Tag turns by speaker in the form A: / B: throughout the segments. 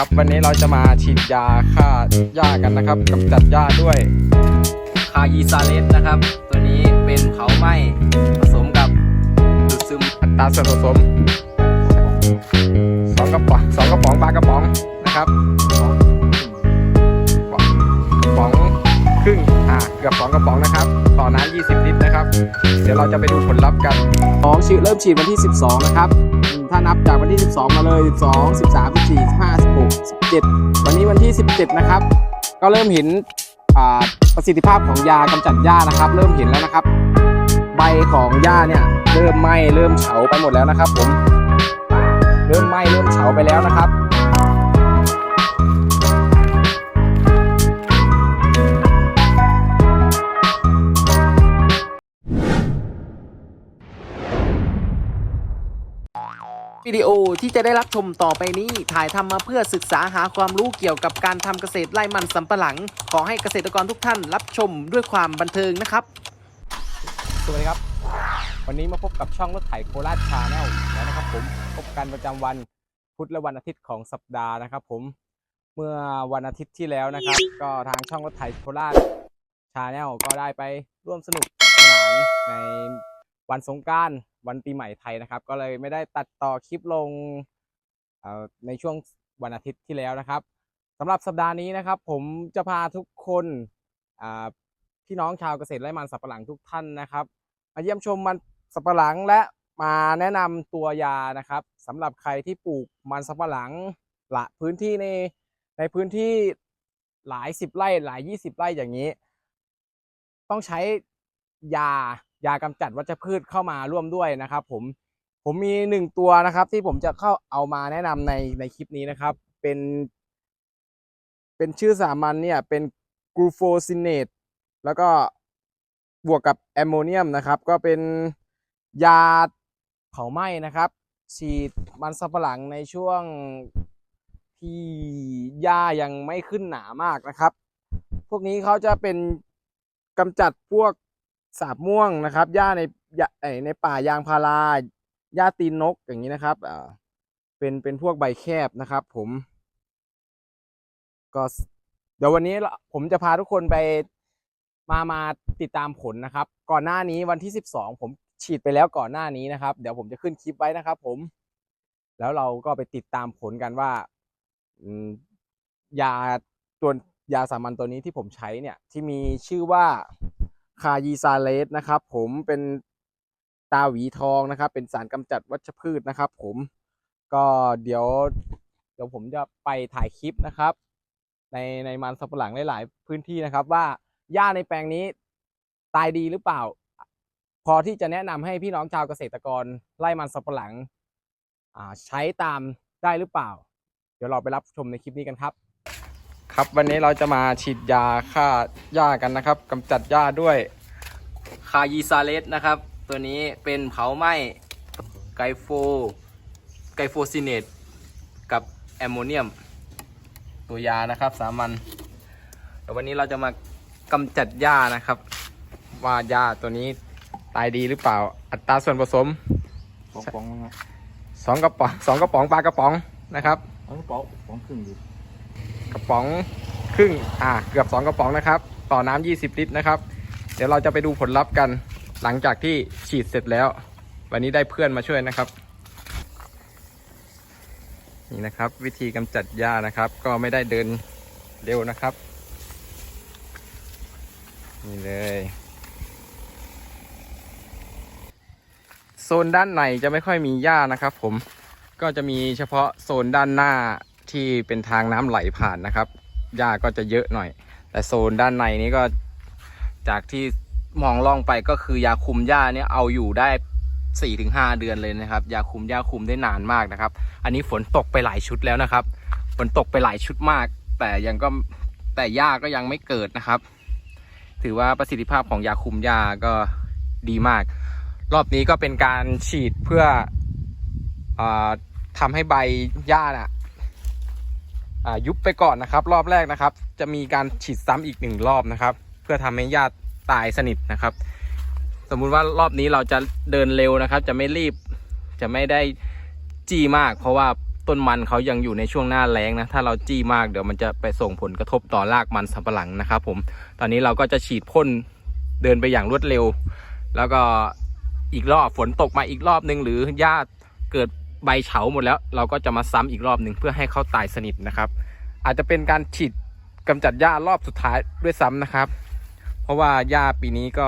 A: ครับ วันนี้เราจะมาฉีดยาฆ่าหญ้ากันนะครับกำจัดหญ้าด้วยคายีซาเลสนะครับ ตัวนี้เป็นเผาไหม้ผสมกับดูดซึมอัตราส่วนผสมสองกระป๋องสองกระป๋องปลากระป๋องนะครับกระป๋องครึ่งอ่าเกือบสองกระป๋องนะครับ ต่อน้ำ20 ลิตรนะครับ เดี๋ยวเราจะไปดูผลลัพธ์กัน
B: ของฉีดเริ่มฉีดวันที่ 12 นะครับอืม ถ้านับจากวันที่ 12 มาเลย 12 13 14 15 16 17 วันนี้วันที่ 17 นะครับ ก็เริ่มเห็นประสิทธิภาพของยากำจัดหญ้านะครับ เริ่มเห็นแล้วนะครับ ใบของหญ้าเนี่ยเริ่มไหม้เริ่มเฉาไปหมดแล้วนะครับผมเริ่มไหม้เริ่มเฉาไปแล้วนะครับ
C: วิดีโอที่จะได้รับชมต่อไปนี้ ถ่ายทำมาเพื่อศึกษาหาความรู้เกี่ยวกับการทำเกษตรไร่มันสำปะหลัง ขอให้เกษตรกรทุกท่านรับชมด้วยความบันเทิงนะครับ
B: สวัสดีครับ วันนี้มาพบกับช่องรถไถโคราชชาแนลแล้วนะครับผมพบกันประจำวันพุธและวันอาทิตย์ของสัปดาห์นะครับ ผมเมื่อวันอาทิตย์ที่แล้วนะครับ ก็ทางช่องรถไถโคราชชาแนลก็ได้ไปร่วมสนุกสนานในวันสงการ วันปีใหม่ไทยนะครับ ก็เลยไม่ได้ตัดต่อคลิปลงในช่วงวันอาทิตย์ที่แล้วนะครับสำหรับสัปดาห์นี้นะครับ ผมจะพาทุกคนพี่น้องชาวเกษตรไร่มันสับปะหลังทุกท่านนะครับ มาเยี่ยมชมมันสับปะหลังและมาแนะนำตัวยานะครับสำหรับใครที่ปลูกมันสับปะหลังละพื้นที่ในในพื้นที่หลายสิบไร่หลายยี่สิบไร่อย่างนี้ ต้องใช้ยา ยากำจัดวัชพืชเข้ามาร่วมด้วยนะครับ ผมผมมีหนึ่งตัวนะครับ ที่ผมจะเข้าเอามาแนะนำในในคลิปนี้นะครับ เป็น เป็นชื่อสามัญเนี่ยเป็นกลูโฟซินเนตแล้วก็บวกกับแอมโมเนียมนะครับ ก็เป็นยาเผาไหม้นะครับ ฉีดมันสำปะหลังในช่วงที่หญ้ายังไม่ขึ้นหนามากนะครับ พวกนี้เขาจะเป็นกำจัดพวก สาบม่วงนะครับหญ้าในหญ้าในป่ายางพาราหญ้าตีนนกอย่างนี้นะครับอ่าเป็นเป็นพวกใบแคบนะครับ ผม ก็เดี๋ยววันนี้ผมจะพาทุกคนไปมามาติดตามผลนะครับ ก่อนหน้านี้วันที่12ผมฉีดไปแล้วก่อนหน้านี้นะครับ เดี๋ยวผมจะขึ้นคลิปไว้นะครับ ผม แล้วเราก็ไปติดตามผลกันว่าอยาตัวยาสามัญตัวนี้ที่ผมใช้เนี่ย ที่มีชื่อว่า คายีซาเลสนะครับ ผมเป็นตาหวีทองนะครับ เป็นสารกำจัดวัชพืชนะครับ ผมก็เดี๋ยว เดี๋ยวผมจะไปถ่ายคลิปนะครับ ในในมันสับปะหลังหลาย ๆ พื้นที่นะครับ ว่าหญ้าในแปลงนี้ตายดีหรือเปล่า พอที่จะแนะนำให้พี่น้องชาวเกษตรกรไล่มันสับปะหลังใช้ตามได้หรือเปล่า เดี๋ยวเราไปรับชมในคลิปนี้กันครับ
A: ครับวันนี้เราจะมาฉีดยาฆ่าหญ้ากันนะครับกำจัดหญ้าด้วย
C: คายีซาเลสนะครับ ตัวนี้เป็นเผาไหม้ไกโฟไกโฟซินเนตกับแอมโมเนียม ตัวยานะครับสามัญแต่วันนี้เราจะมากำจัดหญ้านะครับ
A: ว่าหญ้าตัวนี้ตายดีหรือเปล่าอัตราส่วนผสม
D: สองป๋องนะ
A: สองกระป๋องสองกระป๋องปลากระป๋องนะครับ
D: เอากระเป๋าป๋องครึ่งดิ
A: กระป๋องครึ่งอ่าเกือบสองกระป๋องนะครับ ต่อน้ำ20 ลิตรนะครับ เดี๋ยวเราจะไปดูผลลัพธ์กันหลังจากที่ฉีดเสร็จแล้ว วันนี้ได้เพื่อนมาช่วยนะครับ นี่นะครับ วิธีกำจัดหญ้านะครับ ก็ไม่ได้เดินเร็วนะครับ นี่เลยโซนด้านในจะไม่ค่อยมีหญ้านะครับ ผมก็จะมีเฉพาะโซนด้านหน้า ที่เป็นทางน้ำไหลผ่านนะครับหญ้าก็จะเยอะหน่อย แต่โซนด้านในนี้ก็จากที่มองล่องไปก็คือยาคุมหญ้าเนี่ยเอาอยู่ได้4ี่ถึงห้าเดือนเลยนะครับยาคุมหญ้าคุมได้นานมากนะครับ อันนี้ฝนตกไปหลายชุดแล้วนะครับ ฝนตกไปหลายชุดมาก แต่ยังก็แต่หญ้าก็ยังไม่เกิดนะครับ ถือว่าประสิทธิภาพของยาคุมหญ้าก็ดีมาก รอบนี้ก็เป็นการฉีดเพื่ออทำให้ใบหญ้าน่ะ ยุบไปก่อนนะครับ รอบแรกนะครับ จะมีการฉีดซ้ำอีกหนึ่งรอบนะครับ เพื่อทำให้หญ้าตายสนิทนะครับ สมมุติว่ารอบนี้เราจะเดินเร็วนะครับ จะไม่รีบจะไม่ได้จี้มาก เพราะว่าต้นมันเขายังอยู่ในช่วงหน้าแล้งนะ ถ้าเราจี้มากเดี๋ยวมันจะไปส่งผลกระทบต่อรากมันสำปะหลังนะครับ ผม ตอนนี้เราก็จะฉีดพ่นเดินไปอย่างรวดเร็ว แล้วก็อีกรอบฝนตกมาอีกรอบนึงหรือหญ้าเกิด ใบเฉาหมดแล้ว เราก็จะมาซ้ำอีกรอบหนึ่งเพื่อให้เขาตายสนิทนะครับ อาจจะเป็นการฉีดกำจัดหญ้ารอบสุดท้ายด้วยซ้ำนะครับ เพราะว่าหญ้าปีนี้ก็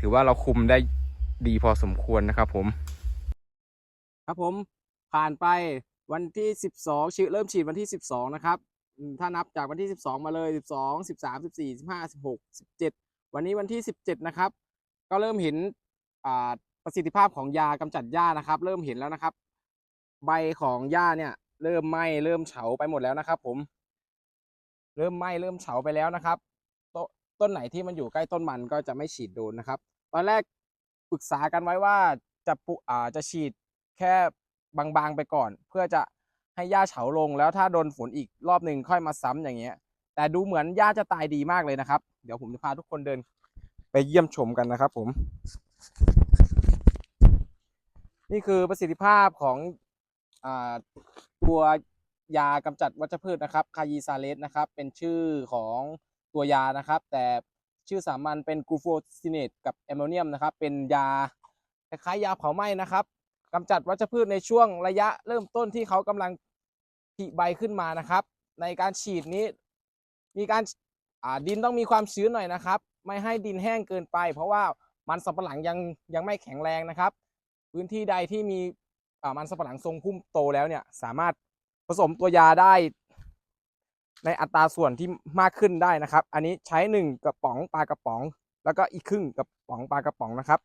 A: ถือว่าเราคุมได้ดีพอสมควรนะครับผม
B: ครับผมผ่านไปวันที่ 12ฉีดเริ่มฉีดวันที่ 12 นะครับ ถ้านับจากวันที่ 12 มาเลย 12 13 14 15 16 17 วันนี้วันที่ 17 นะครับ ก็เริ่มเห็นอ่าประสิทธิภาพของยากำจัดหญ้านะครับ เริ่มเห็นแล้วนะครับ ใบของหญ้าเนี่ย เริ่มไหม้เริ่มเฉาไปหมดแล้วนะครับ ผม เริ่มไหม้เริ่มเฉาไปแล้วนะครับตต้นไหนที่มันอยู่ใกล้ต้นมันก็จะไม่ฉีดโดนนะครับ ตอนแรกปรึกษากันไว้ว่าจะปุอ่าจะฉีดแค่บางๆไปก่อน เพื่อจะให้หญ้าเฉาลงแล้วถ้าโดนฝนอีกรอบหนึ่งค่อยมาซ้ำอย่างเงี้ย แต่ดูเหมือนหญ้าจะตายดีมากเลยนะครับ เดี๋ยวผมจะพาทุกคนเดิน ไปเยี่ยมชมกันนะครับ ผม นี่คือประสิทธิภาพของ ตัวยากำจัดวัชพืชนะครับคายีซาเลสนะครับเป็นชื่อของตัวยานะครับ แต่ชื่อสามัญเป็นกูโฟซิเนตกับแอมโมเนียมนะครับ เป็นยาคล้ายยาเผาไหม้นะครับกำจัดวัชพืชในช่วงระยะเริ่มต้นที่เขากำลังผลิใบขึ้นมานะครับ ในการฉีดนี้มีการดินต้องมีความชื้นหน่อยนะครับ ไม่ให้ดินแห้งเกินไป เพราะว่ามันสำปะหลังยังยังไม่แข็งแรงนะครับ พื้นที่ใดที่มี มันสปะหลังทรงพุ่มโตแล้วเนี่ย สามารถผสมตัวยาได้ ในอัตราส่วนที่มากขึ้นได้นะครับ อันนี้ใช้หนึ่งกระป๋องปลากระป๋อง แล้วก็อีกครึ่งกระป๋องปลากระป๋องนะครับ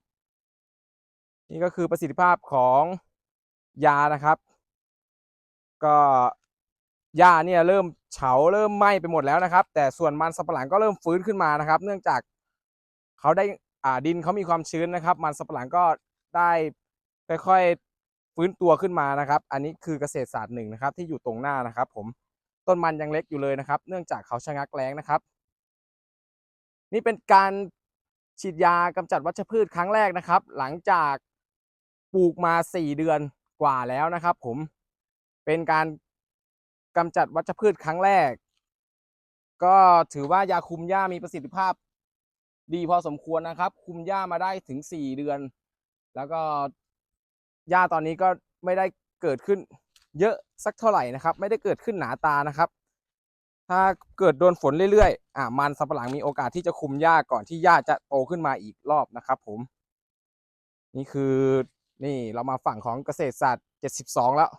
B: นี่ก็คือประสิทธิภาพของยานะครับ ก็หญ้าเนี่ยเริ่มเฉาเริ่มไหม้ไปหมดแล้วนะครับ แต่ส่วนมันสปะหลังก็เริ่มฟื้นขึ้นมานะครับ เนื่องจากเขาได้อ่าดินเขามีความชื้นนะครับ มันสปะหลังก็ได้ค่อยๆ ฟื้นตัวขึ้นมานะครับ อันนี้คือเกษตรศาสตร์หนึ่งนะครับ ที่อยู่ตรงหน้านะครับ ผมต้นมันยังเล็กอยู่เลยนะครับ เนื่องจากเขาชะงักแรงนะครับ นี่เป็นการฉีดยากำจัดวัชพืชครั้งแรกนะครับ หลังจากปลูกมา 4 เดือนกว่าแล้วนะครับ ผมเป็นการกำจัดวัชพืชครั้งแรก ก็ถือว่ายาคุมหญ้ามีประสิทธิภาพ ดีพอสมควรนะครับ คุมหญ้ามาได้ถึง 4 เดือน แล้วก็ หญ้าตอนนี้ก็ไม่ได้เกิดขึ้นเยอะสักเท่าไหร่นะครับ ไม่ได้เกิดขึ้นหนาตานะครับ ถ้าเกิดโดนฝนเรื่อยๆอะมันสำปะหลังมีโอกาสที่จะคุมหญ้าก่อนที่หญ้าจะโตขึ้นมาอีกรอบนะครับ ผม นี่คือนี่เรามาฝั่งของเกษตรศาสตร์ 72 แล้ว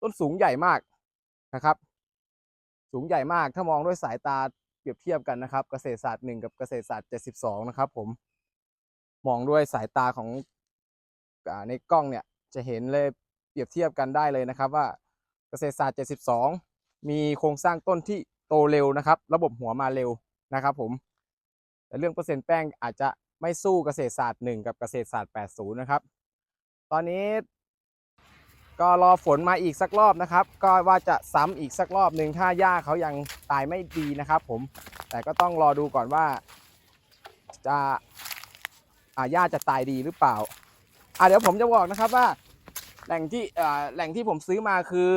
B: ต้นสูงใหญ่มากนะครับ สูงใหญ่มากถ้ามองด้วยสายตาเปรียบเทียบกันนะครับ เกษตรศาสตร์ 1 กับเกษตรศาสตร์ 72 นะครับ ผมมองด้วยสายตาของ ในกล้องเนี่ยจะเห็นเลยเปรียบเทียบกันได้เลยนะครับว่าเกษตรศาสตร์ 72 มีโครงสร้างต้นที่โตเร็วนะครับ ระบบหัวมาเร็วนะครับผมแต่เรื่องเปอร์เซ็นต์แป้งอาจจะไม่สู้เกษตรศาสตร์ 1 กับเกษตรศาสตร์ 80 นะครับ ตอนนี้ก็รอฝนมาอีกสักรอบนะครับ ก็ว่าจะซ้ำอีกสักรอบหนึ่งถ้าหญ้าเขายังตายไม่ดีนะครับ ผม แต่ก็ต้องรอดูก่อนว่า จะอาหญ้าจะตายดีหรือเปล่า อ่าเดี๋ยวผมจะบอกนะครับว่า แหล่งที่อ่าแหล่งที่ผมซื้อมาคือ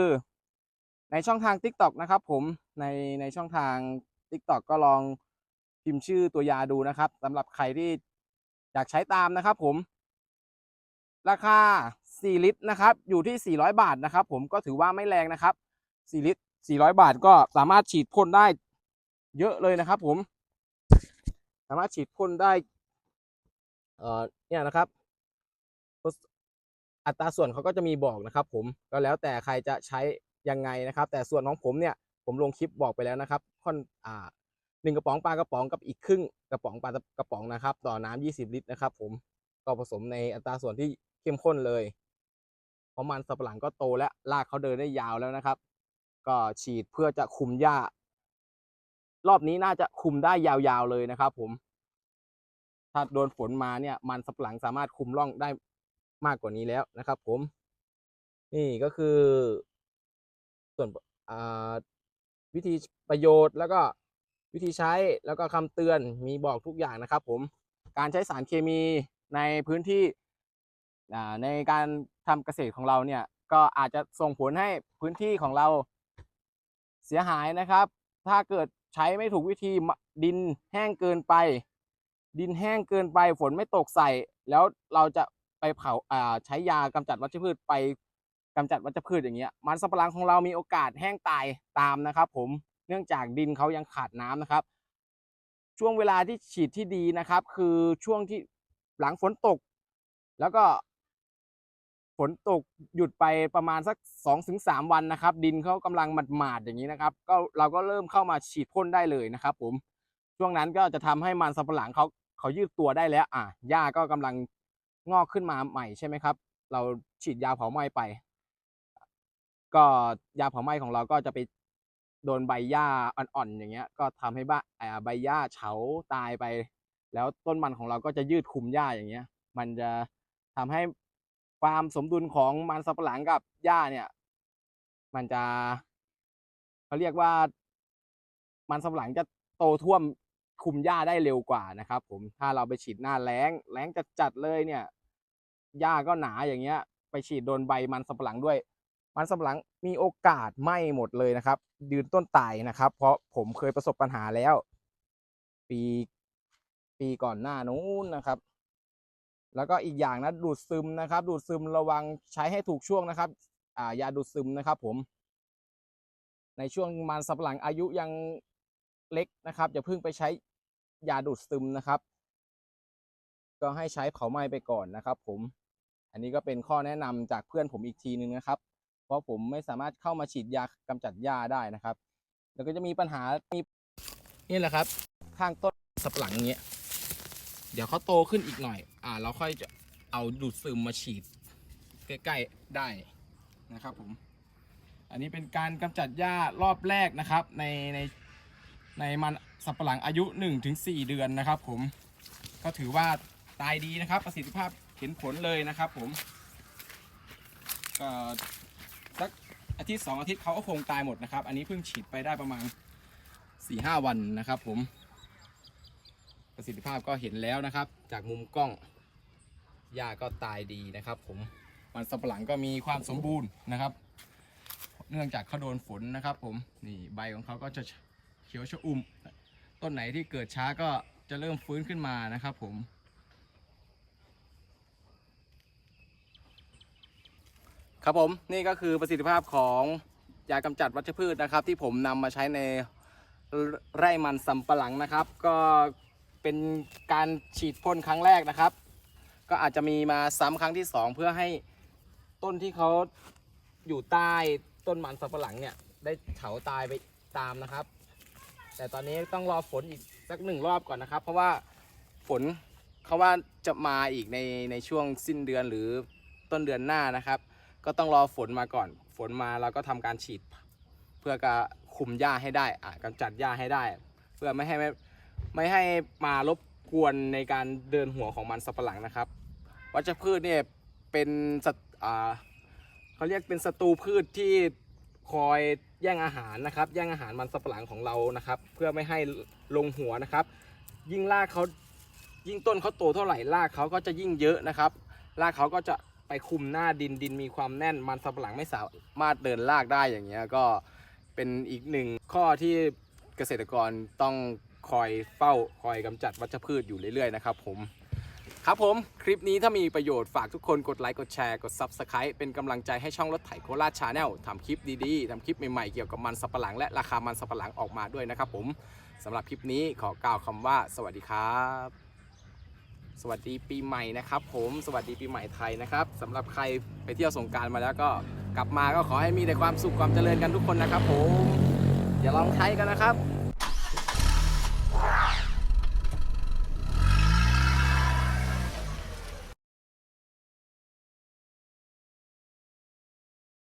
B: ในช่องทาง TikTok นะครับ ผมในในช่องทาง TikTok ก็ลองพิมพ์ชื่อตัวยาดูนะครับสำหรับใครที่อยากใช้ตามนะครับ ผม ราคา 4 ลิตรนะครับ อยู่ที่ 400 บาทนะครับ ผมก็ถือว่าไม่แรงนะครับ 4 ลิตร 400 บาทก็สามารถฉีดพ่นได้เยอะเลยนะครับ ผม สามารถฉีดพ่นได้ เอ่อเนี่ยนะครับ อัตราส่วนเขาก็จะมีบอกนะครับผมก็แล้วแต่ใครจะใช้ยังไงนะครับ แต่ส่วนของผมเนี่ยผมลงคลิปบอกไปแล้วนะครับค่อนอ่าหนึ่งกระป๋องปลากระป๋องกับอีกครึ่งกระป๋องปลากระป๋องนะครับ ต่อน้ำ20 ลิตรนะครับ ผมก็ผสมในอัตราส่วนที่เข้มข้นเลยเพราะมันสับหลังก็โตและรากเขาเดินได้ยาวแล้วนะครับ ก็ฉีดเพื่อจะคุมหญ้า รอบนี้น่าจะคุมได้ยาวๆเลยนะครับ ผม ถ้าโดนฝนมาเนี่ย มันสับหลังสามารถคุมร่องได้ มากกว่านี้แล้วนะครับ ผม นี่ก็คือ ส่วนวิธีประโยชน์แล้วก็วิธีใช้แล้วก็คำเตือนมีบอกทุกอย่างนะครับ ผมการใช้สารเคมีในพื้นที่ในการทำเกษตรของเราเนี่ยก็อาจจะส่งผลให้พื้นที่ของเราเสียหายนะครับ ถ้าเกิดใช้ไม่ถูกวิธีดินแห้งเกินไป ดินแห้งเกินไปฝนไม่ตกใส่ แล้วเราจะ เผาอ่าใช้ยากำจัดวัชพืชไปกำจัดวัชพืชอย่างเงี้ยมันสำปะหลังของเรามีโอกาสแห้งตายตามนะครับ ผมเนื่องจากดินเขายังขาดน้ำนะครับ ช่วงเวลาที่ฉีดที่ดีนะครับ คือช่วงที่หลังฝนตก แล้วก็ฝนตกหยุดไปประมาณสักสองถึงสามวันนะครับ ดินเขากำลังหมาดๆอย่างนี้นะครับ ก็เราก็เริ่มเข้ามาฉีดพ่นได้เลยนะครับ ผมช่วงนั้นก็จะทำให้มันสำปะหลังเขาเขายืดตัวได้แล้ว อะหญ้าก็กำลัง งอกขึ้นมาใหม่ใช่ไหมครับ เราฉีดยาเผาไหม้ไป ก็ยาเผาไหม้ของเราก็จะไปโดนใบหญ้าอ่อนๆอย่างเงี้ย ก็ทำให้บ้าใบหญ้าเฉาตายไป แล้วต้นมันของเราก็จะยืดคุมหญ้าอย่างเงี้ย มันจะทำให้ความสมดุลของมันสำปะหลังกับหญ้าเนี่ย มันจะเขาเรียกว่ามันสำปะหลังจะโตท่วม คุมหญ้าได้เร็วกว่านะครับ ผมถ้าเราไปฉีดหน้าแล้งแล้งจัดเลยเนี่ยหญ้าก็หนาอย่างเงี้ย ไปฉีดโดนใบมันสำปะหลังด้วย มันสำปะหลังมีโอกาสไหม้หมดเลยนะครับ ยืนต้นตายนะครับ เพราะผมเคยประสบปัญหาแล้ว ปีปีก่อนหน้านู้นนะครับ แล้วก็อีกอย่างนะดูดซึมนะครับ ดูดซึมระวังใช้ให้ถูกช่วงนะครับ อ่ายาดูดซึมนะครับ ผม ในช่วงมันสำปะหลังอายุยัง ล็กนะครับอย่าเพิ่งไปใช้ยาดูดซึมนะครับ ก็ให้ใช้เผาไหม้ไปก่อนนะครับ ผม อันนี้ก็เป็นข้อแนะนำจากเพื่อนผมอีกทีนึงนะครับ เพราะผมไม่สามารถเข้ามาฉีดยากำจัดหญ้าได้นะครับ แล้วก็จะมีปัญหามีนี่แหละครับ ข้างต้นสับหลังอย่างเงี้ยเดี๋ยวเขาโตขึ้นอีกหน่อย อ่า เราค่อยจะเอาดูดซึมมาฉีด ใกล้ๆได้นะครับผม อันนี้เป็นการกำจัดหญ้ารอบแรกนะครับ ในใน ในมันสับปะหลังอายุ 1-4 เดือนนะครับ ผมก็ถือว่าตายดีนะครับ ประสิทธิภาพเห็นผลเลยนะครับ ผมก็สักอาทิตย์สองอาทิตย์เขาก็คงตายหมดนะครับ อันนี้เพิ่งฉีดไปได้ประมาณ 4-5 วันนะครับ ผม ประสิทธิภาพก็เห็นแล้วนะครับ จากมุมกล้องหญ้าก็ตายดีนะครับ ผมมันสำปะหลังก็มีความสมบูรณ์นะครับ เนื่องจากเขาโดนฝนนะครับ ผมนี่ใบของเขาก็จะ เขียวชอุ่ม ต้นไหนที่เกิดช้าก็จะเริ่มฟื้นขึ้นมานะครับผมครับผมนี่ก็คือประสิทธิภาพของยากำจัดวัชพืชนะครับ ที่ผมนำมาใช้ในไร่มันสำปะหลังนะครับ ก็เป็นการฉีดพ่นครั้งแรกนะครับ ก็อาจจะมีมาซ้ำครั้งที่สองเพื่อให้ต้นที่เขาอยู่ใต้ต้นมันสำปะหลังเนี่ยได้เฉาตายไปตามนะครับ แต่ตอนนี้ต้องรอฝนอีกสักหนึ่งรอบก่อนนะครับ เพราะว่าฝนเขาว่าจะมาอีกในในช่วงสิ้นเดือนหรือต้นเดือนหน้านะครับ ก็ต้องรอฝนมาก่อน ฝนมาเราก็ทำการฉีด เพื่อกะคุมหญ้าให้ได้อะกำจัดหญ้าให้ได้ เพื่อไม่ให้ไม่ไม่ให้มารบกวนในการเดินหัวของมันสับปะหลังนะครับวัชพืชเนี่ยเป็นสัตว์อ่าเขาเรียกเป็นศัตรูพืชที่คอย แย่งอาหารนะครับ แย่งอาหารมันสับปะหลังของเรานะครับ เพื่อไม่ให้ลงหัวนะครับ ยิ่งรากเขายิ่งต้นเขาโตเท่าไหร่รากเขาก็จะยิ่งเยอะนะครับรากเขาก็จะไปคุมหน้าดินดินมีความแน่นมันสำปะหลังไม่สามารถเดินรากได้อย่างเงี้ยก็เป็นอีกหนึ่งข้อที่เกษตรกรต้องคอยเฝ้าคอยกำจัดวัชพืชอยู่เรื่อยๆนะครับผม ครับผม คลิปนี้ถ้ามีประโยชน์ฝากทุกคนกดไลค์กดแชร์กด Subscribe เป็นกำลังใจให้ช่องรถไถโคราชชาแนลทำคลิปดีๆทำคลิปใหม่ๆ เกี่ยวกับมันสับปะหลังและราคามันสับปะหลังออกมาด้วยนะครับผมสำหรับคลิปนี้ขอกล่าวคำว่า สวัสดีครับ สวัสดีปีใหม่นะครับ ผมสวัสดีปีใหม่ไทยนะครับสำหรับใครไปเที่ยวสงการมาแล้วก็กลับมาก็ขอให้มีแต่ความสุขความเจริญกันทุกคนนะครับ ผมอย่าลองใช้กันนะครับ